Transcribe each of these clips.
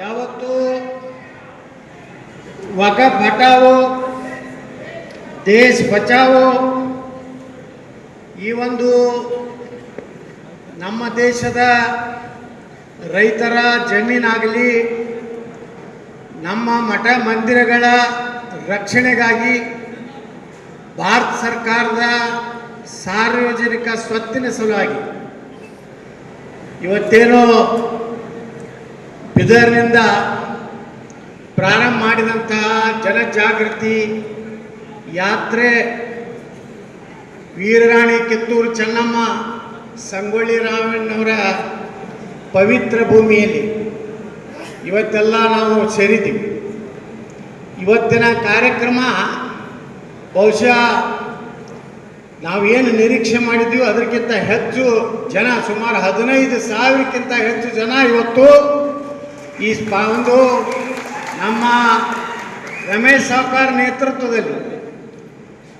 ಯಾವತ್ತು? ವಕ ಪಟಾವೋ, ದೇಶ ಬಚಾವೋ? ಈ ಒಂದು ನಮ್ಮ ದೇಶದ ರೈತರ ಜಮೀನಾಗಲಿ, ನಮ್ಮ ಮಠ ಮಂದಿರಗಳ ರಕ್ಷಣೆಗಾಗಿ ಭಾರತ ಸರ್ಕಾರದ ಸಾರ್ವಜನಿಕ ಸ್ವತ್ತಿನ ಸಲುವಾಗಿ ಇವತ್ತೇನೋ ಬಿದರ್ನಿಂದ ಪ್ರಾರಂಭ ಮಾಡಿದಂತಹ ಜನಜಾಗೃತಿ ಯಾತ್ರೆ ವೀರರಾಣಿ ಕಿತ್ತೂರು ಚೆನ್ನಮ್ಮ ಸಂಗೊಳ್ಳಿ ರಾಮಣ್ಣವರ ಪವಿತ್ರ ಭೂಮಿಯಲ್ಲಿ. ಇವತ್ತೆಲ್ಲ ನಾವು ಸೇರಿದ್ದೀವಿ. ಇವತ್ತಿನ ಕಾರ್ಯಕ್ರಮ ಬಹುಶಃ ನಾವೇನು ನಿರೀಕ್ಷೆ ಮಾಡಿದ್ದೀವೋ ಅದಕ್ಕಿಂತ ಹೆಚ್ಚು ಜನ ಸುಮಾರು ಹದಿನೈದು ಸಾವಿರಕ್ಕಿಂತ ಹೆಚ್ಚು ಜನ ಇವತ್ತು ಈ ಒಂದು ನಮ್ಮ ರಮೇಶ್ ಸಾವ್ಕಾರ ನೇತೃತ್ವದಲ್ಲಿ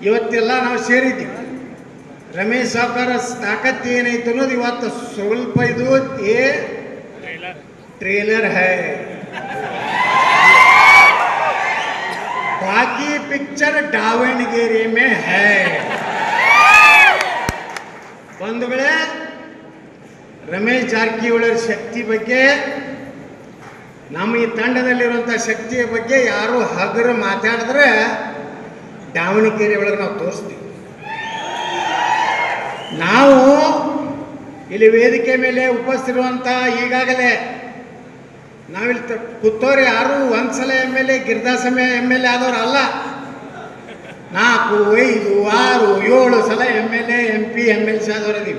ಇವತ್ತೆಲ್ಲ ನಾವು ಸೇರಿದ್ದೀವಿ. ರಮೇಶ್ ಸಾವ್ಕಾರ ತಾಕತ್ತು ಏನೈತೆ ಅನ್ನೋದು ಇವತ್ತು ಸ್ವಲ್ಪ ಇದು ಏ ಟ್ರೇಲರ್ ಹೈ. ಬಾಕಿ ಪಿಕ್ಚರ್ ದಾವಣಗೆರೆ ಮೇ ಹೈ. ಬಂಧುಗಳೇ ರಮೇಶ್ ಜಾರಕಿಹೊಳಿ ಶಕ್ತಿ ಬಗ್ಗೆ ನಮ್ಮ ಈ ತಂಡದಲ್ಲಿರುವಂಥ ಶಕ್ತಿಯ ಬಗ್ಗೆ ಯಾರು ಹಗರು ಮಾತಾಡಿದ್ರೆ ದಾವಣಗೆರೆ ಒಳಗೆ ನಾವು ತೋರಿಸ್ತೀವಿ. ನಾವು ಇಲ್ಲಿ ವೇದಿಕೆ ಮೇಲೆ ಉಪಸ್ಥಿರುವಂಥ ಈಗಾಗಲೇ ನಾವಿಲ್ಲಿ ಕೂತೋರು ಯಾರು ಒಂದ್ಸಲ ಎಂ ಎಲ್ ಎ ಗಿರಿದಾಸಮೆ ಎಂ ಎಲ್ ಎ ಆದವ್ರು ಅಲ್ಲ. ನಾಲ್ಕು, ಐದು, ಆರು, ಏಳು ಸಲ M L A M P M L C ಆದವ್ರು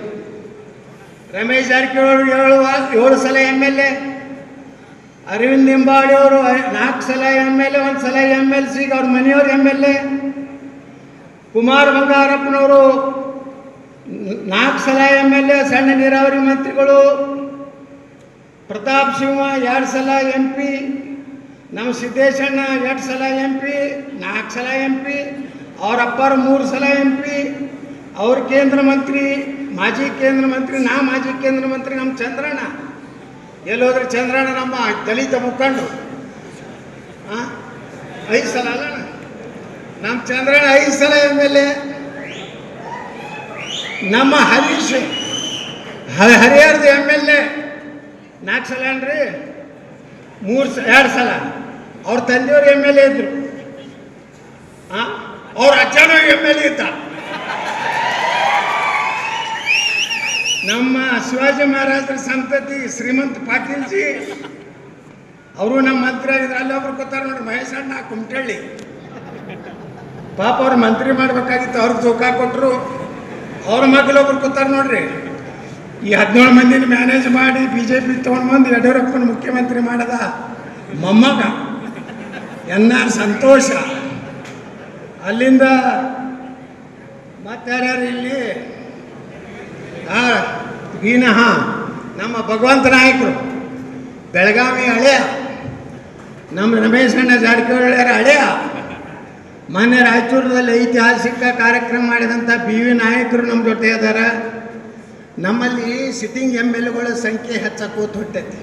ರಮೇಶ್ ಜಾರಕಿಹೊಳಿ ಏಳು ಏಳು ಸಲ M L A Arvind Nimbadi ಅವರು ನಾಲ್ಕು ಸಲ ಎಂ ಎಲ್ ಎ ಒಂದು ಸಲ ಎಂ ಎಲ್ ಸಿ ಅವ್ರ ಮನೆಯವ್ರು ಎಂ ಎಲ್ ಎ ಕುಮಾರ್ ಬಂಗಾರಪ್ಪನವರು ನಾಲ್ಕು ಸಲ ಎಂ ಎಲ್ ಎ ಸಣ್ಣ ನೀರಾವರಿ ಮಂತ್ರಿಗಳು. ಪ್ರತಾಪ್ ಸಿಂಹ ಎರಡು ಸಲ ಎಂ ಪಿ ನಮ್ಮ ಸಿದ್ದೇಶಣ್ಣ ಎರಡು ಸಲ ಎಂ ಪಿ ನಾಲ್ಕು ಸಲ ಎಂ ಪಿ ಅವ್ರ ಅಪ್ಪರು ಮೂರು ಸಲ ಎಂ ಪಿ ಅವ್ರ ಕೇಂದ್ರ ಮಂತ್ರಿ, ಮಾಜಿ ಕೇಂದ್ರ ಮಂತ್ರಿ, ನಾ ಮಾಜಿ ಕೇಂದ್ರ ಮಂತ್ರಿ ನಮ್ಮ ಚಂದ್ರಣ್ಣ. ಎಲ್ಲೋದ್ರೆ ಚಂದ್ರಣ್ಣ ನಮ್ಮ ದಲಿತ ಮುಖಂಡು. ಹಾಂ ಐದು ಸಲ ಅಲ್ಲ ನಮ್ಮ ಚಂದ್ರಣ್ಣ ಐದು ಸಲ ಎಂ ಎಲ್ ಎ ನಮ್ಮ ಹರೀಶ್ ಹರಿಹರದ ಎಂ ಎಲ್ ಎ ನಾಲ್ಕು ಸಲ ಅನ್ರಿ? ಮೂರು ಸ, ಎರಡು ಸಲ. ಅವ್ರ ತಂದೆಯವ್ರು ಎಂ ಎಲ್ ಎ ಇದ್ರು. ಹಾಂ ಅವ್ರ ಅಜ್ಜನೂ ಎಂ ಎಲ್ ಎ ಇದ್ದ. ನಮ್ಮ ಶಿವಾಜಿ ಮಹಾರಾಜರ ಸಂತತಿ ಶ್ರೀಮಂತ ಪಾಟೀಲ್ಜಿ, ಅವರು ನಮ್ಮ ಮಂತ್ರಿ ಆಗಿದ್ರು. ಅಲ್ಲಿ ಒಬ್ರು ಕೂತಾರ ನೋಡ್ರಿ, ಮಹೇಶ್ ಅಣ್ಣ ಕುಮಟಳ್ಳಿ ಪಾಪ ಅವ್ರು ಮಂತ್ರಿ ಮಾಡ್ಬೇಕಾಗಿತ್ತು, ಅವ್ರಿಗೆ ಜೋಕ ಕೊಟ್ಟರು ಅವ್ರ ಮಗಳೊಬ್ರು ಕೂತಾರ ನೋಡ್ರಿ. ಈ ಹದಿನೇಳು ಮಂದಿನ ಮ್ಯಾನೇಜ್ ಮಾಡಿ ಬಿ ಜೆ ಪಿ ತೊಗೊಂಡು ಬಂದು ಯಡಿಯೂರಪ್ಪನ ಮುಖ್ಯಮಂತ್ರಿ ಮಾಡದ ಮೊಮ್ಮಗ ಎನ್ ಸಂತೋಷ. ಅಲ್ಲಿಂದ ಮತ್ತಾರ್ಯಾರು ಇಲ್ಲಿ ವಿನಃ ನಮ್ಮ ಭಗವಂತ ನಾಯಕರು, ಬೆಳಗಾವಿ ಹಳೆಯ, ನಮ್ಮ ರಮೇಶ್ ಅಣ್ಣ ಜಾರಕಿಹೊಳಿ ಹಳೆಯ, ಮೊನ್ನೆ ರಾಯಚೂರದಲ್ಲಿ ಐತಿಹಾಸಿಕ ಕಾರ್ಯಕ್ರಮ ಮಾಡಿದಂಥ ಬಿ ವಿ ನಾಯಕರು ನಮ್ಮ ಜೊತೆ ಅದಾರ. ನಮ್ಮಲ್ಲಿ ಸಿಟ್ಟಿಂಗ್ ಎಂ ಎಲ್ ಎಗಳ ಸಂಖ್ಯೆ ಹೆಚ್ಚಕ್ಕೂ ಹೊಟ್ಟೈತಿ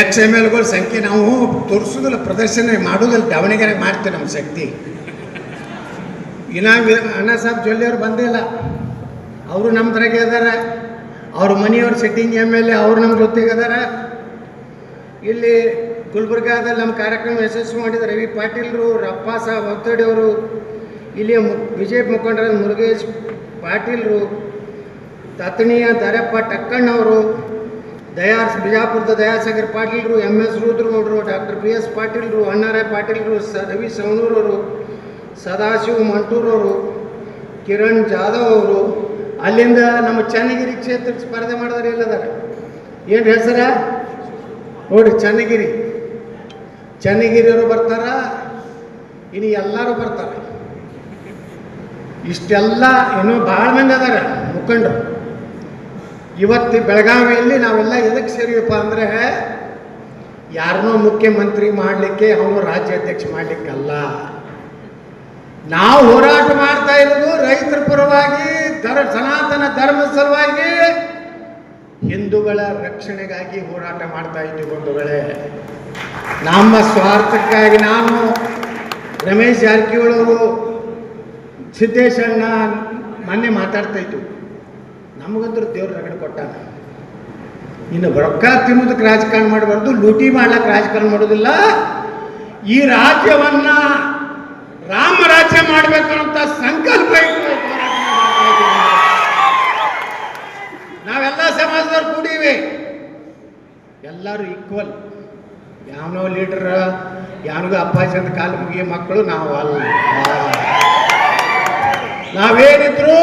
ಎಕ್ಸ್ ಎಂ ಎಲ್ಗಳ ಸಂಖ್ಯೆ ನಾವು ತೋರಿಸೋದಿಲ್ಲ, ಪ್ರದರ್ಶನ ಮಾಡೋದಲ್ಲ, ದಾವಣಗೆರೆ ಮಾಡ್ತೀವಿ ನಮ್ಮ ಶಕ್ತಿ. ಇನ್ನ ಅಣ್ಣ ಸಾಹೇಬ್ ಜೊಲ್ಲಿಯವರು ಬಂದಿಲ್ಲ. ಅವರು ನಮ್ಮ ತರಗೆ ಇದಾರೆ. ಅವ್ರ ಮನೆಯವ್ರ ಸಿಟ್ಟಿಂಗ್ ಎಂ ಎಲ್ ಎ ಅವ್ರು ನಮ್ಮ ಜೊತೆಗೆ ಅದಾರ ಇಲ್ಲಿ ಗುಲ್ಬರ್ಗಾದಲ್ಲಿ ನಮ್ಮ ಕಾರ್ಯಕ್ರಮ ಯಶಸ್ವಿ ಮಾಡಿದ ರವಿ ಪಾಟೀಲ್ರು, ರಪ್ಪ ಸಾಹೇಬ್ ಒತ್ತಡಿಯವರು ಇಲ್ಲಿ ಪಿ ಮುಖಂಡರಾದ ಮುರುಗೇಶ್ ಪಾಟೀಲ್ರು ತತ್ಣಿಯ ದರಪ್ಪ ಟಕ್ಕಣ್ಣವರು ದಯಾ ಬಿಜಾಪುರದ ದಯಾಸಾಗರ್ ಪಾಟೀಲ್ರು ಎಂ ಎಸ್ ರುದ್ರಗೌಡರು ಡಾಕ್ಟರ್ ಬಿ ಎಸ್ ಪಾಟೀಲ್ರು, ಅಣ್ಣಾರಾಯ್ ಪಾಟೀಲ್ರು, ಸ, ರವಿ ಸವಣೂರವರು, ಸದಾಶಿವ ಮಂಟೂರವರು, ಕಿರಣ್ ಜಾಧವ್ ಅವರು ಅಲ್ಲಿಂದ ನಮ್ಮ ಚನ್ನಗಿರಿ ಕ್ಷೇತ್ರಕ್ಕೆ ಸ್ಪರ್ಧೆ ಮಾಡಿದ್ರೆ ಎಲ್ಲದಾರ. ಏನು ಹೆಸರ? ನೋಡಿ ಚನ್ನಗಿರಿ. ಚನ್ನಗಿರಿಯವರು ಬರ್ತಾರ, ಇನ್ನು ಎಲ್ಲರೂ ಬರ್ತಾರೆ. ಇಷ್ಟೆಲ್ಲ ಇನ್ನೂ ಭಾಳ ಮಂದಿ ಅದಾರ, ಮುಖಂಡರು. ಇವತ್ತು ಬೆಳಗಾವಿಯಲ್ಲಿ ನಾವೆಲ್ಲ ಎದಕ್ಕೆ ಸೇರಿವಪ್ಪ ಅಂದರೆ, ಯಾರನ್ನೋ ಮುಖ್ಯಮಂತ್ರಿ ಮಾಡಲಿಕ್ಕೆ ಅವನು ರಾಜ್ಯಾಧ್ಯಕ್ಷ ಮಾಡಲಿಕ್ಕಲ್ಲ. ನಾವು ಹೋರಾಟ ಮಾಡ್ತಾ ಇರೋದು ರೈತರ ಪರವಾಗಿ. ಧರ್ ಸನಾತನ ಧರ್ಮದ ಸಲುವಾಗಿ ಹಿಂದೂಗಳ ರಕ್ಷಣೆಗಾಗಿ ಹೋರಾಟ ಮಾಡ್ತಾ ಇದ್ದೀವಿ ಬಂಧುಗಳೇ. ನಮ್ಮ ಸ್ವಾರ್ಥಕ್ಕಾಗಿ ನಾನು ರಮೇಶ್ ಜಾರಕಿಹೊಳಿ ಅವರು ಸಿದ್ದೇಶಣ್ಣ ಮೊನ್ನೆ ಮಾತಾಡ್ತಾ ಇದ್ದು ನಮಗಂದ್ರೆ ದೇವ್ರ ರಗಡೆ ಕೊಟ್ಟಾನ. ಇನ್ನು ರೊಕ್ಕ ತಿನ್ನೋದಕ್ಕೆ ರಾಜಕಾರಣ ಮಾಡಬಾರ್ದು, ಲೂಟಿ ಮಾಡ್ಲಕ್ಕೆ ರಾಜಕಾರಣ ಮಾಡೋದಿಲ್ಲ. ಈ ರಾಜ್ಯವನ್ನ ರಾಮ ರಾಜ್ಯ ಮಾಡಬೇಕು ಅಂತ ಸಂಕಲ್ಪ ಇಟ್ಟು ಹೋರಾಟ ಮಾಡ್ತಾ ಇದ್ದೀವಿ. ನಾವೆಲ್ಲ ಸಮಾಜದವ್ರು ಕೂಡಿವಿ ಎಲ್ಲರೂ ಈಕ್ವಲ್ ಯಾವನೋ ಲೀಡರ್ ಯಾರಿಗೂ ಅಪ್ಪಾಜಿ ಅಂತ ಕಾಲು ಮುಗಿಯ ಮಕ್ಕಳು ನಾವು ಅಲ್ಲ. ನಾವೇನಿದ್ರು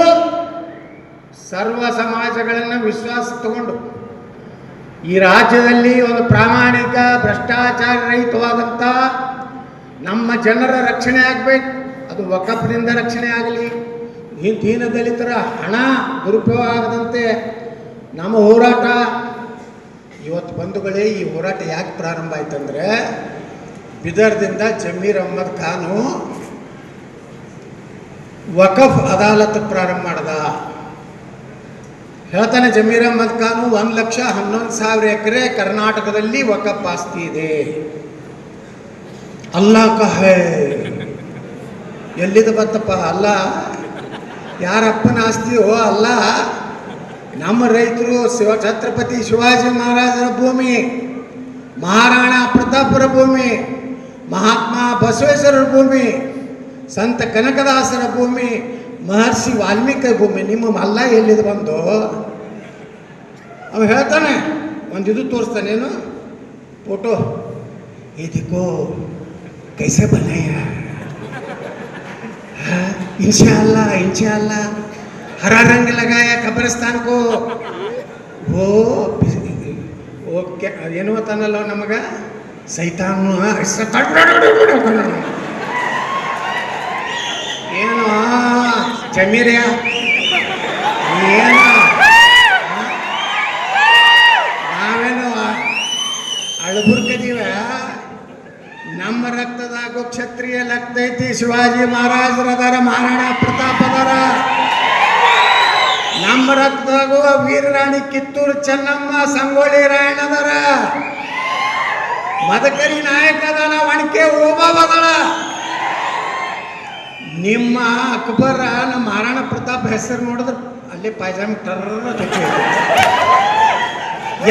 ಸರ್ವ ಸಮಾಜಗಳನ್ನು ವಿಶ್ವಾಸ ತಗೊಂಡು, ಈ ರಾಜ್ಯದಲ್ಲಿ ಒಂದು ಪ್ರಾಮಾಣಿಕ, ಭ್ರಷ್ಟಾಚಾರ ರಹಿತವಾದಂಥ ನಮ್ಮ ಜನರ ರಕ್ಷಣೆ ಆಗಬೇಕು. ಅದು ಒಕ್ಕಪ್ಪನಿಂದ ರಕ್ಷಣೆ ಆಗಲಿ. ದೀನ ದಲಿತರ ಹಣ ದುರುಪಯೋಗ ಆಗದಂತೆ ನಮ್ಮ ಹೋರಾಟ ಇವತ್ತು ಬಂಧುಗಳೇ, ಈ ಹೋರಾಟ ಯಾಕೆ ಪ್ರಾರಂಭ ಆಯ್ತಂದ್ರೆ, ಬಿದರ್ದಿಂದ ಜಮೀರ್ ಅಹ್ಮದ್ ಖಾನು ವಕಫ್ ಅದಾಲತ್ ಪ್ರಾರಂಭ ಮಾಡ್ದ. ಹೇಳ್ತಾನೆ ಜಮೀರ್ ಅಹ್ಮದ್ ಖಾನು, ಒಂದು ಲಕ್ಷ ಹನ್ನೊಂದು ಸಾವಿರ ಎಕರೆ ಕರ್ನಾಟಕದಲ್ಲಿ ವಕಫ್ ಆಸ್ತಿ ಇದೆ. ಅಲ್ಲ ಕಹೇ ಎಲ್ಲಿದ ಬತ್ತಪ್ಪ? ಅಲ್ಲ ಯಾರಪ್ಪನ ಆಸ್ತಿಯೋ, ಅಲ್ಲ ನಮ್ಮ ರೈತರು ಶಿವ ಛತ್ರಪತಿ ಶಿವಾಜಿ ಮಹಾರಾಜರ ಭೂಮಿ, ಮಹಾರಾಣಾ ಪ್ರತಾಪರ ಭೂಮಿ, ಮಹಾತ್ಮ ಬಸವೇಶ್ವರರ ಭೂಮಿ, ಸಂತ ಕನಕದಾಸರ ಭೂಮಿ, ಮಹರ್ಷಿ ವಾಲ್ಮೀಕಿ ಭೂಮಿ, ನಿಮ್ಮ ಮಲ್ಲ ಎಲ್ಲಿದು ಬಂದು? ಅವ ಹೇಳ್ತಾನೆ, ಒಂದು ಇದು ತೋರಿಸ್ತಾನೇನು ಫೋಟೋ. ಇದಕ್ಕೋ ಕೈಸೆ ಬನ್ನಯ್ಯ ಇನ್ಶಾ ಅಲ್ಲ ಇನ್ಶಾ ಅಲ್ಲ हरा रंग लगाया कब्रिस्तान को वो वो क्या ಏನು ಅಂತಾನಲ್ಲ ನಮಗ ಸೈತಾನು ಹೆಸ್ರು ತಡ್ಡು ಏನು ಜಮೀರ್ಯ ಏನು ನಾವೇನು ಅಳಬುರ್ಕದೀವ ನಮ್ಮ ರಕ್ತದಾಗೋ ಕ್ಷತ್ರಿಯ ರಕ್ತ ಐತಿ ಶಿವಾಜಿ ಮಹಾರಾಜರದಾರ ಮಹಾರಾಣ ನಮ್ಮ ರಕ್ತದಾಗೋ ವೀರರಾಣಿ ಕಿತ್ತೂರು ಚೆನ್ನಮ್ಮ ಸಂಗೊಳ್ಳಿ ರಾಯಣ್ಣದರ. ಮದಕರಿ ನಾಯಕ ಅದಾನ ಒಣಕೆ ಓಬಾವದಳ ನಿಮ್ಮ ಅಕ್ಬರ ನಮ್ಮ ಮಹಾರಾಣ ಪ್ರತಾಪ್ ಹೆಸರು ನೋಡಿದ್ರೆ. ಅಲ್ಲಿ ಪೈಜಾಮಿ ಟರ್ರ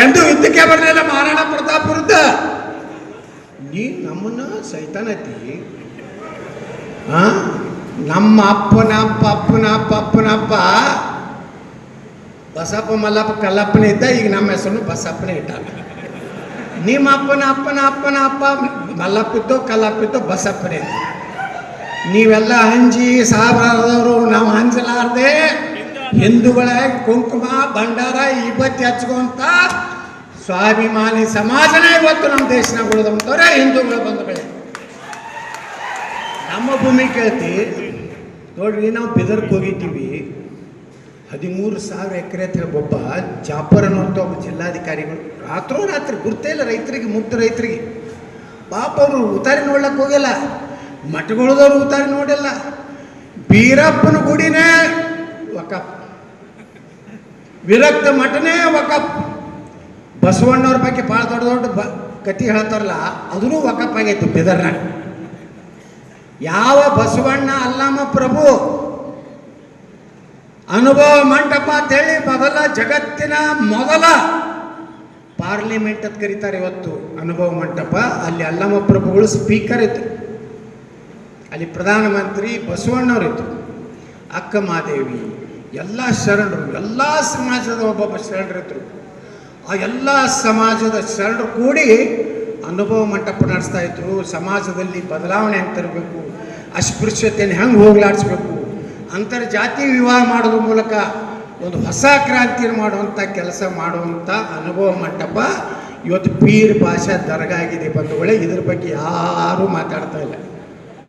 ಎಂದು ಯುದ್ಧಕ್ಕೆ ಬರಲಿಲ್ಲ ಮಹಾರಾಣ ಪ್ರತಾಪ್ ವಿರುದ್ಧ. ನೀ ನಮ್ಮನ್ನ ಸೈತಾನತಿ ನಮ್ಮ ಅಪ್ಪನ ಅಪ್ಪ ಅಪ್ಪನ ಅಪ್ಪ ಅಪ್ಪನ ಅಪ್ಪ ಬಸಪ್ಪ ಮಲ್ಲಪ್ಪ ಕಲ್ಲಪ್ಪನ ಇದ್ದ ಈಗ ನಮ್ಮ ಹೆಸರು ಬಸಪ್ಪನೇ ಇಟ್ಟ ನಿಮ್ಮ ಅಪ್ಪನ ಅಪ್ಪನ ಅಪ್ಪನ ಅಪ್ಪ ಮಲ್ಲಪ್ಪ ಇತ್ತು ಕಲ್ಲಪ್ಪ ಇತ್ತು ಬಸಪ್ಪನೇ ಇದ್ದ ನೀವೆಲ್ಲ ಹಂಜಿ ಸಾಬಾರದವರು ನಾವು ಹಂಚಲಾರ್ದೆ ಹಿಂದೂಗಳ ಕುಂಕುಮ ಭಂಡಾರ ಇಬ್ಬತ್ತಿ ಹಚ್ಕೊಂತ ಸ್ವಾಭಿಮಾನಿ ಸಮಾಜನೇ ಇವತ್ತು ನಮ್ಮ ದೇಶನಾಗ ಉಳಿದಂಥವ್ರೆ ಹಿಂದೂಗಳು ಬಂಧುಗಳೇ ನಮ್ಮ ಭೂಮಿ ಕೇಳ್ತಿ ನೋಡ್ರಿ ನಾವು ಬಿದರ್ಗೆ ಹೋಗಿದ್ದೀವಿ ಹದಿಮೂರು ಸಾವಿರ ಎಕರೆ ಅಂತ ಹೇಳಿ ಒಬ್ಬ ಜಾಪರ್ ಒಬ್ಬ ಜಿಲ್ಲಾಧಿಕಾರಿಗಳು. ರಾತ್ರೋ ರಾತ್ರಿ ಗುರ್ತೇ ಇಲ್ಲ ರೈತರಿಗೆ ಮುಗ್ಧ ರೈತರಿಗೆ. ಪಾಪ ಅವರು ಉತಾರಿ ನೋಡ್ಲಕ್ಕೆ ಹೋಗಿಲ್ಲ ಮಠಗಳದವ್ರು ಉತಾರಿ ನೋಡಿಲ್ಲ. ಬೀರಪ್ಪನ ಗುಡಿನೇ ವಕಪ್ ವಿರಕ್ತ ಮಠನೇ ವಕಪ್ ಬಸವಣ್ಣವ್ರ ಬಗ್ಗೆ ಭಾಳ ದೊಡ್ಡ ದೊಡ್ಡ ಬ ಕತಿ ಹೇಳ್ತಾರಲ್ಲ, ಅದೂ ವಕಪ್ ಆಗೈತು ಬಿದರ್ನಾಗ ಯಾವ ಬಸವಣ್ಣ, ಅಲ್ಲಮ್ಮ ಪ್ರಭು ಅನುಭವ ಮಂಟಪ ಅಂತೇಳಿ ಮೊದಲ ಜಗತ್ತಿನ ಮೊದಲ ಪಾರ್ಲಿಮೆಂಟ್ ಅಂತ ಕರೀತಾರೆ ಇವತ್ತು ಅನುಭವ ಮಂಟಪ. ಅಲ್ಲಿ ಅಲ್ಲಮ್ಮ ಪ್ರಭುಗಳು ಸ್ಪೀಕರ್ ಇತ್ತು ಅಲ್ಲಿ ಪ್ರಧಾನಮಂತ್ರಿ ಬಸವಣ್ಣವರಿತ್ತು ಅಕ್ಕ ಮಾದೇವಿ, ಎಲ್ಲ ಶರಣರು, ಎಲ್ಲ ಸಮಾಜದ ಒಬ್ಬೊಬ್ಬ ಶರಣರಿದ್ದರು ಆ ಎಲ್ಲ ಸಮಾಜದ ಶರಣರು ಕೂಡಿ ಅನುಭವ ಮಂಟಪ ನಡೆಸ್ತಾ ಇದ್ರು. ಸಮಾಜದಲ್ಲಿ ಬದಲಾವಣೆ ಹೆಂಗೆ ತರಬೇಕು ಅಸ್ಪೃಶ್ಯತೆಯನ್ನು ಹೆಂಗೆ ಹೋಗ್ಲಾಡಿಸ್ಬೇಕು? ಅಂತರ್ಜಾತಿ ವಿವಾಹ ಮಾಡೋದ್ರ ಮೂಲಕ ಒಂದು ಹೊಸ ಕ್ರಾಂತಿಯನ್ನು ಮಾಡುವಂಥ ಕೆಲಸ ಮಾಡುವಂಥ ಅನುಭವ ಮಂಟಪ ಇವತ್ತು ಪೀರ್ ಭಾಷಾ ದರ್ಗಾ ಆಗಿದೆ ಬಂಧುಗಳೇ. ಇದ್ರ ಬಗ್ಗೆ ಯಾರೂ ಮಾತಾಡ್ತಾ ಇಲ್ಲ.